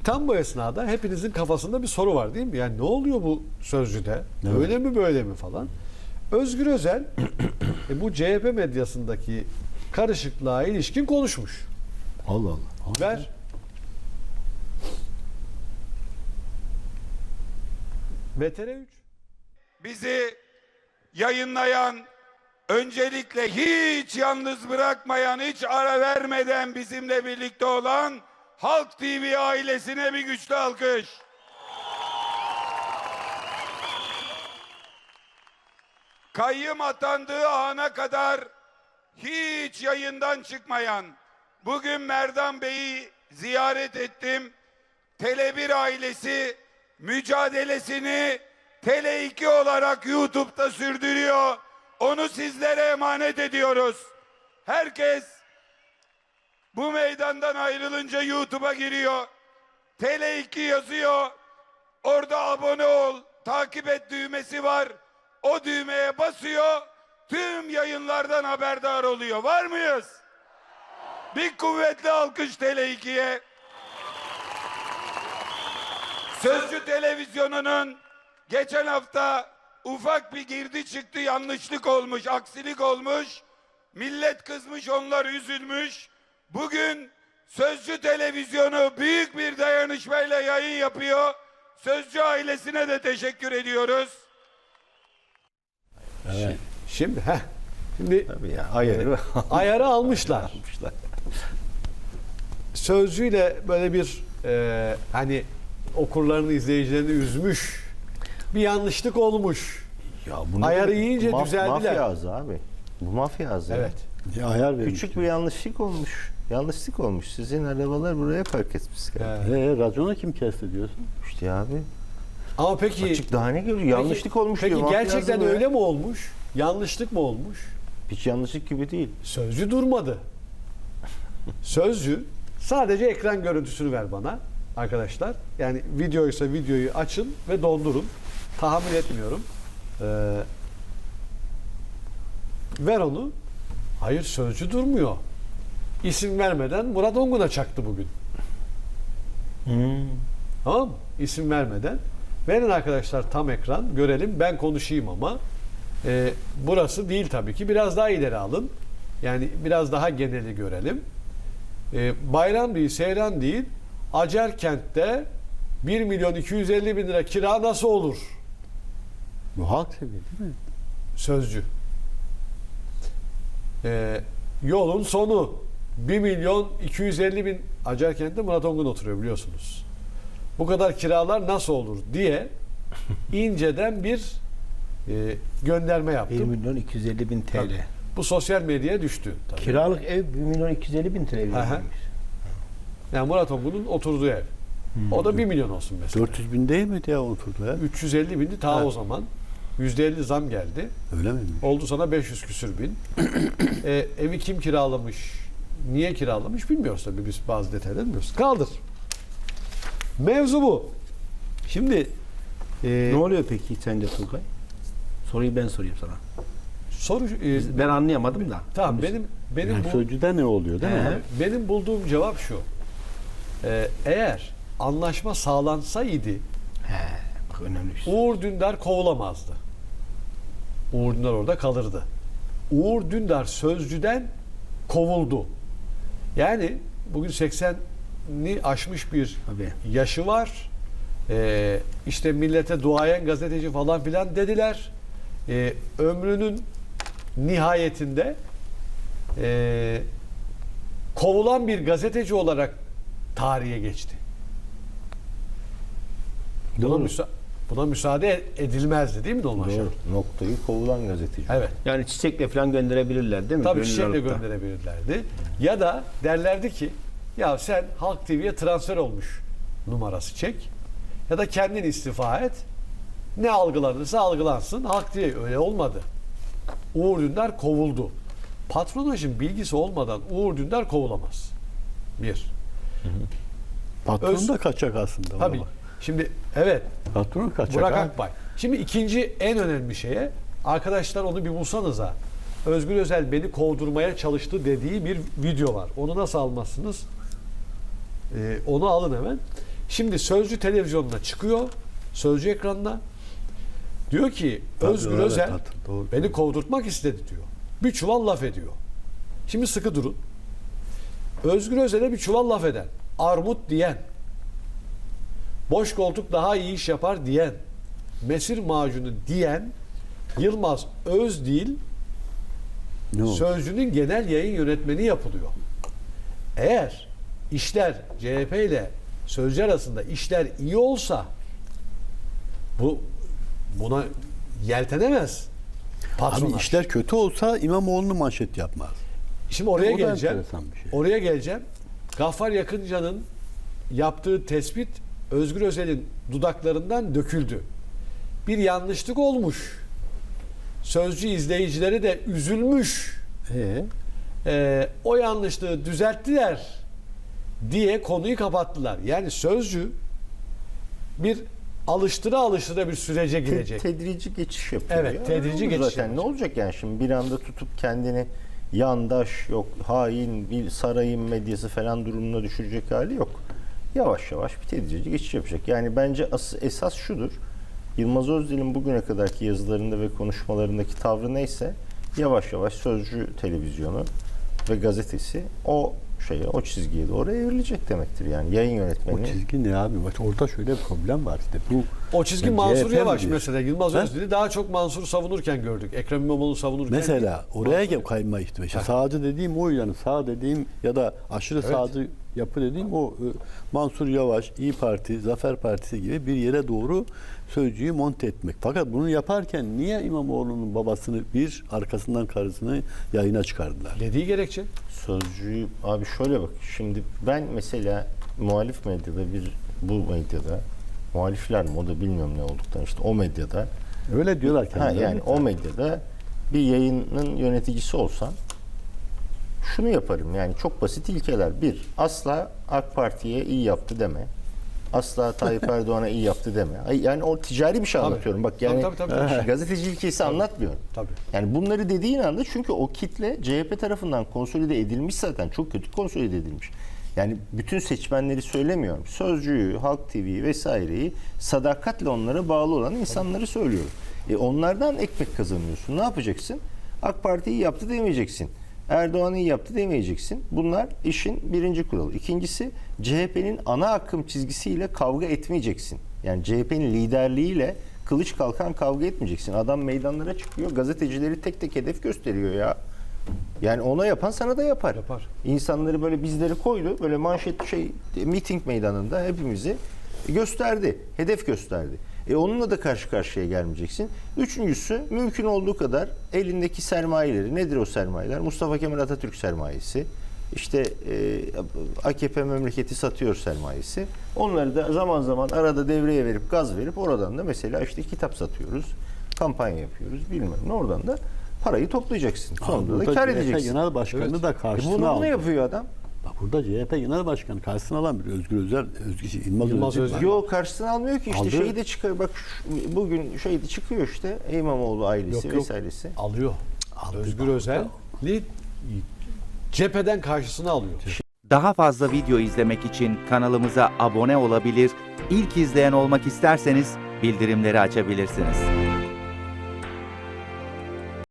Şimdi tam bu esnada hepinizin kafasında bir soru var değil mi? Yani ne oluyor bu sözcüde? Evet. Öyle mi böyle mi falan. Özgür Özel e, bu CHP medyasındaki karışıklığa ilişkin konuşmuş. Allah Allah. Ver. VTR 3. bizi yayınlayan, öncelikle hiç yalnız bırakmayan, hiç ara vermeden bizimle birlikte olan Halk TV ailesine bir güçlü alkış. Kayyım atandığı ana kadar hiç yayından çıkmayan, bugün Merdan Bey'i ziyaret ettim. Tele1 ailesi mücadelesini Tele2 olarak YouTube'da sürdürüyor. Onu sizlere emanet ediyoruz. Herkes bu meydandan ayrılınca YouTube'a giriyor. Tele2 yazıyor. Orada abone ol, takip et düğmesi var. O düğmeye basıyor. Tüm yayınlardan haberdar oluyor. Var mıyız? Bir kuvvetli alkış Tele2'ye. Sözcü televizyonunun geçen hafta ufak bir girdi çıktı yanlışlık olmuş, aksilik olmuş. Millet kızmış, onlar üzülmüş. Bugün Sözcü televizyonu büyük bir dayanışmayla yayın yapıyor. Sözcü ailesine de teşekkür ediyoruz. Evet. Şimdi heh. Şimdi Tabii ya ayarı ayarı almışlar. almışlar. Sözcüyle böyle bir e, hani okurlarını, izleyicilerini üzmüş. Bir yanlışlık olmuş. Ya bunu Ayarı yiyince Maf- düzeldiler. Mafya ağzı abi. Bu mafya ağzı. Evet. Ya ayar Küçük bir yanlışlık olmuş. Yanlışlık olmuş. Sizin arabalar buraya park etmiş. Evet. Ee, raconu kim kesti diyorsun? İşte abi. Ama peki Açık daha ne görüyor? Yanlışlık olmuş Peki diyor. Mafya gerçekten öyle mi olmuş? Yanlışlık mı olmuş? Hiç yanlışlık gibi değil. Sözcü durmadı. Sözcü sadece ekran görüntüsünü ver bana arkadaşlar. Yani videoysa videoyu açın ve dondurun. Tahammül etmiyorum. Ee, ver onu. Hayır sözcü durmuyor. İsim vermeden Murat Ongun'a çaktı bugün. Tamam mı? İsim vermeden. Verin arkadaşlar tam ekran görelim. Ben konuşayım ama. Ee, burası değil tabii ki. Biraz daha ileri alın. Yani biraz daha geneli görelim. Ee, bayram değil, seyran değil. Acarkent'te 1 milyon 250 bin lira kira nasıl olur? Bu halk seviyor değil mi? Sözcü. Ee, yolun sonu 1 milyon 250 bin Acarkent'te Murat Ongun oturuyor biliyorsunuz. Bu kadar kiralar nasıl olur diye inceden bir e, gönderme 1 yaptım. milyon 250 bin TL. Tabii. Bu sosyal medyaya düştü. Tabii. Kiralık ev 1 milyon 250 bin TL. Yani Murat Ongun'un oturduğu ev. O da 1 milyon olsun mesela. 400 bin değil mi ya oturdu ya? 350 bindi ta o zaman. %50 zam geldi. Öyle miymiş? Oldu sana 500 küsür bin. e, evi kim kiralamış? Niye kiralamış bilmiyoruz tabii biz bazı detayları bilmiyoruz. Kaldır. Mevzu bu. Şimdi e, Ne oluyor peki sence Turgay? Soruyu ben sorayım sana. soru e, Ben anlayamadım da. tamam benim benim Yani bu sözcüde ne oluyor değil mi? He. benim bulduğum cevap şu. E, eğer anlaşma sağlansaydı Önemli bir şey. Uğur Dündar kovulamazdı. Uğur Dündar orada kalırdı. Uğur Dündar sözcüden kovuldu. Yani bugün 80'ni aşmış bir Tabii. yaşı var. Ee, işte millete duayen gazeteci falan filan dediler. Ee, ömrünün nihayetinde ee, kovulan bir gazeteci olarak tarihe geçti. Buna, Doğru. müsa- buna müsaade edilmezdi değil mi Şahin? Doğru. Noktayı kovulan gazeteci. Evet. Yani çiçekle falan gönderebilirler değil mi? Tabii Gönül çiçekle alıp da. gönderebilirlerdi. Ya da derlerdi ki ya sen Halk TV'ye transfer olmuş numarası çek. Ya da kendin istifa et. Ne algılanırsa algılansın. Halk TV öyle olmadı. Uğur Dündar kovuldu. Patronajın bilgisi olmadan Uğur Dündar kovulamaz. Bir. Patron Öz- da kaçak aslında. Tabii. baba. Şimdi evet Patron kaçak. Burak ha. Akbay. Şimdi ikinci en önemli şeye arkadaşlar onu bir bulsanıza. Özgür Özel beni kovdurmaya çalıştı dediği bir video var. Onu nasıl almazsınız? Ee, onu alın hemen. Şimdi Sözcü televizyonuna çıkıyor. Sözcü ekranına. Diyor ki Tabii, Özgür evet, Özel hatır- doğru. beni kovdurtmak istedi diyor. Bir çuval laf ediyor. Şimdi sıkı durun. Özgür Özel'e bir çuval laf eden, armut diyen, boş koltuk daha iyi iş yapar diyen, mesir macunu diyen Yılmaz Özdil Ne oldu? Sözcü'nün genel yayın yönetmeni yapılıyor. Eğer işler CHP ile Sözcü arasında işler iyi olsa bu buna yeltenemez. Patronlar. Abi işler kötü olsa İmamoğlu'nu manşet yapmaz. Şimdi oraya O geleceğim. şey. Oraya geleceğim. Gaffar Yakınca'nın yaptığı tespit Özgür Özel'in dudaklarından döküldü. Bir yanlışlık olmuş. Sözcü izleyicileri de üzülmüş. Ee, Ee, o yanlışlığı düzelttiler diye konuyu kapattılar. Yani sözcü bir alıştıra alıştıra bir sürece Te- girecek. tedrici geçiş yapıyor. Evet, ya. tedrici Olur geçiş Zaten ne yapacak. olacak yani şimdi bir anda tutup kendini yandaş yok hain bir sarayın medyası falan durumuna düşürecek hali yok. Yavaş yavaş tedrici geçiş yapacak. Yani bence as- esas şudur. Yılmaz Özdil'in bugüne kadarki yazılarında ve konuşmalarındaki tavrı neyse yavaş yavaş Sözcü televizyonu ve gazetesi o şeye, o çizgiye doğru evrilecek demektir. Yani yayın o yönetmeni çizgi ne abi? Bak orada şöyle bir problem var işte. Bu O çizgi Yani Mansur Yavaş diyorsun? mesela. Yılmaz Ha? Özdel'i daha çok Mansur savunurken gördük. Ekrem İmamoğlu savunurken. Mesela oraya gel kayma ihtimali. İşte sağcı dediğim o yani sağ dediğim ya da aşırı Evet. sağcı yapı dediğim o e, Mansur Yavaş, İyi Parti, Zafer Partisi gibi bir yere doğru sözcüyü monte etmek. Fakat bunu yaparken niye İmamoğlu'nun babasını bir arkasından karısını yayına çıkardılar? Dediği gerekçe. Sözcüğü abi şöyle bak şimdi ben mesela muhalif medyada bir bu medyada muhalifler mi o da bilmiyorum ne olduktan işte o medyada Öyle diyorlar ha, yani o medyada bir yayının yöneticisi olsam şunu yaparım yani çok basit ilkeler. Bir, asla AK Parti'ye iyi yaptı deme. Asla Tayyip Erdoğan'a iyi yaptı deme. Yani o ticari bir şey Tabii. anlatıyorum. Bak yani tabii, tabii, tabii. gazeteci ilkesi anlatmıyorum. Tabii. Yani bunları dediğin anda çünkü o kitle CHP tarafından konsolide edilmiş zaten. Çok kötü konsolide edilmiş. Yani bütün seçmenleri söylemiyorum. Sözcüyü, Halk TV vesaireyi sadakatle onlara bağlı olan insanları söylüyorum. E onlardan ekmek kazanıyorsun. Ne yapacaksın? AK Parti iyi yaptı demeyeceksin. Erdoğan iyi yaptı demeyeceksin. Bunlar işin birinci kuralı. İkincisi CHP'nin ana akım çizgisiyle kavga etmeyeceksin. Yani CHP'nin liderliğiyle kılıç kalkan kavga etmeyeceksin. Adam meydanlara çıkıyor, gazetecileri tek tek hedef gösteriyor ya. Yani ona yapan sana da yapar. Yapar. İnsanları böyle bizleri koydu. Böyle manşet şey miting meydanında hepimizi gösterdi. Hedef gösterdi. E onunla da karşı karşıya gelmeyeceksin. Üçüncüsü mümkün olduğu kadar elindeki sermayeleri nedir o sermayeler? Mustafa Kemal Atatürk sermayesi. İşte e, AKP memleketi satıyor sermayesi. Onları da zaman zaman arada devreye verip gaz verip oradan da mesela işte kitap satıyoruz. Kampanya yapıyoruz bilmem ne oradan da parayı toplayacaksın. Sonunda da kar CHP edeceksin. Genel Başkanı Evet. da E karşısına bunu aldı. ne yapıyor adam? Bak burada CHP Genel Başkanı karşısına alan bir Özgür Özel, Özgür şey, Yılmaz, Yılmaz Özdil Özdil. var. Yo karşısına almıyor ki işte Aldı. şeyi de çıkıyor. Bak şu- bugün şeydi çıkıyor işte İmamoğlu ailesi Yok, yok. vesairesi. Alıyor. Aldı Özgür. Özel'i cepheden karşısına alıyor. Daha fazla video izlemek için kanalımıza abone olabilir, ilk izleyen olmak isterseniz bildirimleri açabilirsiniz.